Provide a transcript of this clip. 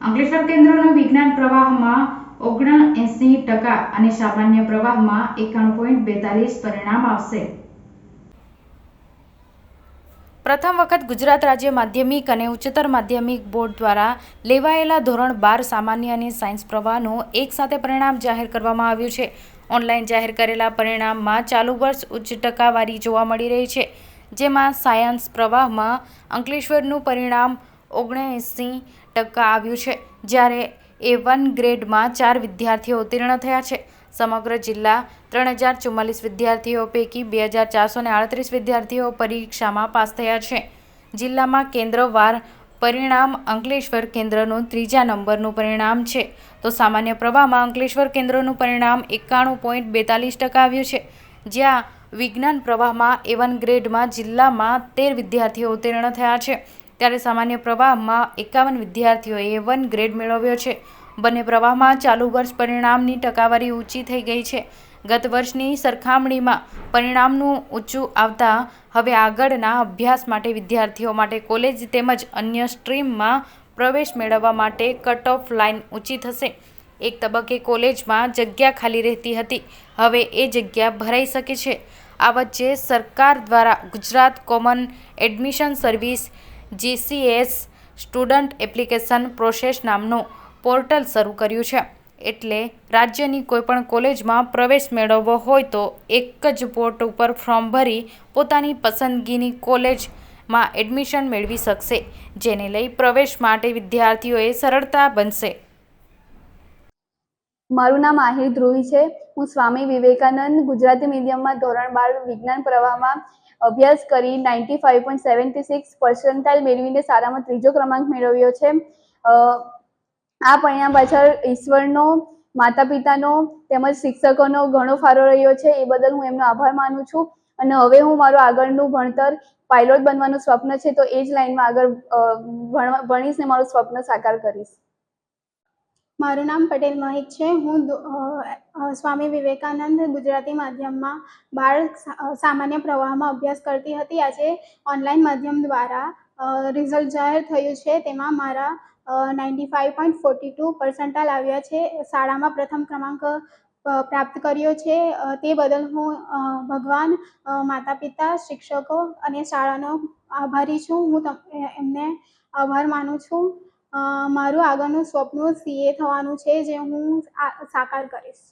અંકલેશ્વર કેન્દ્રનો વિજ્ઞાન પ્રવાહમાં ઓગણએંસી ટકા અને સામાન્ય પ્રવાહમાં એકાણું પોઈન્ટ બેતાલીસ પરિણામ આવશે. પ્રથમ વખત ગુજરાત રાજ્ય માધ્યમિક અને ઉચ્ચતર માધ્યમિક બોર્ડ દ્વારા લેવાયેલા ધોરણ બાર સામાન્ય અને સાયન્સ પ્રવાહનું એકસાથે પરિણામ જાહેર કરવામાં આવ્યું છે. ઓનલાઈન જાહેર કરેલા પરિણામમાં ચાલુ વર્ષ ઉચ્ચ ટકાવારી જોવા મળી રહી છે. જેમાં સાયન્સ પ્રવાહમાં અંકલેશ્વરનું પરિણામ ઓગણએંસી ટકા આવ્યું છે, જ્યારે એ વન ગ્રેડમાં ચાર વિદ્યાર્થીઓ ઉત્તીર્ણ થયા છે. સમગ્ર જિલ્લા ત્રણ હજાર ચુમ્માલીસ વિદ્યાર્થીઓ પૈકી બે હજાર ચારસો ને આડત્રીસ વિદ્યાર્થીઓ પરીક્ષામાં પાસ થયા છે. જિલ્લામાં કેન્દ્રવાર પરિણામ અંકલેશ્વર કેન્દ્રનું ત્રીજા નંબરનું પરિણામ છે. તો સામાન્ય પ્રવાહમાં અંકલેશ્વર કેન્દ્રનું પરિણામ એકાણું પોઈન્ટ બેતાલીસ ટકા આવ્યું છે. જ્યાં વિજ્ઞાન પ્રવાહમાં એવન ગ્રેડમાં જિલ્લામાં તેર વિદ્યાર્થીઓ ઉત્તીર્ણ થયા છે. ત્યારે સામાન્ય પ્રવાહમાં એકાવન વિદ્યાર્થીઓએ વન ગ્રેડ મેળવ્યો છે. બંને પ્રવાહમાં ચાલુ વર્ષ પરિણામની ટકાવારી ઊંચી થઈ ગઈ છે. ગત વર્ષની સરખામણીમાં પરિણામનું ઊંચું આવતા હવે આગળના અભ્યાસ માટે વિદ્યાર્થીઓ માટે કોલેજ તેમજ અન્ય સ્ટ્રીમમાં પ્રવેશ મેળવવા માટે કટ ઓફ લાઇન ઊંચી થશે. એક તબક્કે કોલેજમાં જગ્યા ખાલી રહેતી હતી. હવે એ જગ્યા ભરાઈ શકે છે. આ વચ્ચે સરકાર દ્વારા Gujarat common admission service GCS student application process નામનું પોર્ટલ શરૂ કર્યું છે. એટલે રાજ્યની કોઈપણ કોલેજમાં પ્રવેશ મેળવવો હોય તો એક જ પોર્ટ ઉપર ફોર્મ ભરી પોતાની પસંદગીની કોલેજમાં એડમિશન મેળવી શકશે, જેને લઈ પ્રવેશ માટે વિદ્યાર્થીઓએ સરળતા બનશે. મારું નામ આહિર ધ્રુવી છે. હું સ્વામી વિવેકાનંદ ગુજરાતી મીડિયમમાં ધોરણ બાર વિજ્ઞાન પ્રવાહમાં અભ્યાસ કરી ninety five point seventy six percentile મેળવીને સારામાં ત્રીજો ક્રમાંક મેળવ્યો છે. આ પરિણામ પાછળ ઈશ્વરનો માતા પિતાનો તેમજ શિક્ષકોનો ઘણો ફાળો રહ્યો છે. એ બદલ હું એમનો આભાર માનું છું. અને હવે હું મારું આગળનું ભણતર પાયલોટ બનવાનું સ્વપ્ન છે તો એ જ લાઈનમાં આગળ ભણીશ ને મારું સ્વપ્ન સાકાર કરીશ. મારું નામ પટેલ મહિત છે. હું સ્વામી વિવેકાનંદ ગુજરાતી માધ્યમમાં બાળ સામાન્ય પ્રવાહમાં અભ્યાસ કરતી હતી. આજે ઓનલાઈન માધ્યમ દ્વારા રિઝલ્ટ જાહેર થયું છે. તેમાં મારા ninety five point forty two percentile આવ્યા છે. શાળામાં પ્રથમ ક્રમાંક પ્રાપ્ત કર્યો છે. તે બદલ હું ભગવાન માતા પિતા શિક્ષકો અને શાળાનો આભારી છું. હું એમને આભાર માનું છું. મારું આગળનું સ્વપ્ન સીએ થવાનું છે જે હું સાકાર કરીશ.